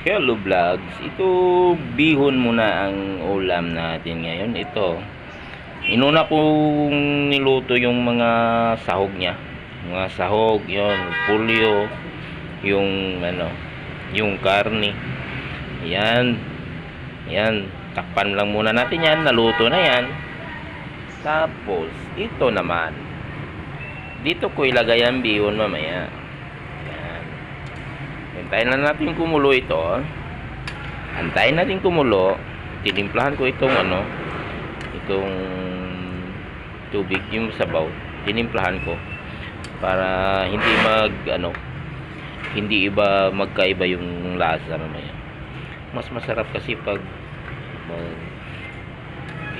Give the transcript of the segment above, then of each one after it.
Hello vlogs, ito bihon muna ang ulam natin ngayon. Ito, inuna kong niluto yung mga sahog niya. Mga sahog, yon pulyo, yung ano, yung karne. Yan, yan, takpan lang muna natin yan, naluto na yan. Tapos, ito naman, dito ko ilagay ang bihon mamaya. Hintayin lang natin kumulo ito. Antayin natin kumulo. Tinimplahan ko itong ano, itong tubig, yung sabaw. Tinimplahan ko para hindi mag ano, hindi iba magkaiba yung lasa mamaya. Mas masarap kasi pag mag,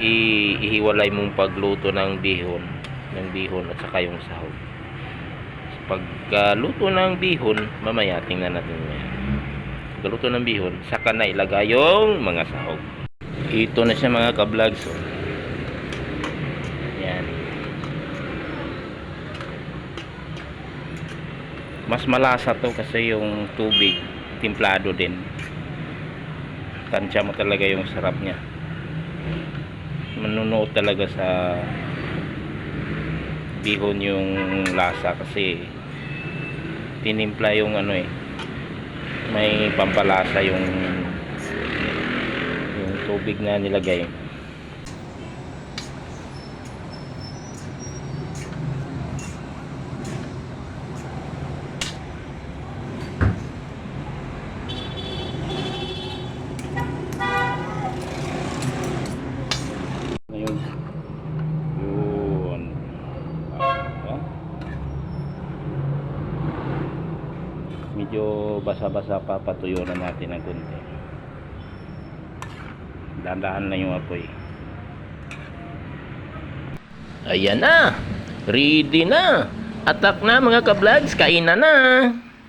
ihiwalay mong pagluto ng bihon, ng bihon at saka yung sahog pagkaluto ng bihon, mamaya tingnan natin mamaya. Pagkaluto ng bihon, saka na ilagay yung mga sahog. Ito na siya mga ka-vlogs. Oh. Yan. Mas malasa to kasi yung tubig, timplado din. Tansya mo talaga yung sarap niya. Manunuot talaga sa bihon yung lasa kasi tinimpla yung ano eh. May pampalasa yung yung tubig na nilagay medyo basa-basa pa patuyo na natin ng konti. Dandahan lang yung apoy. Ayan na! Ready na! Atak na mga ka-vlogs! Kainan na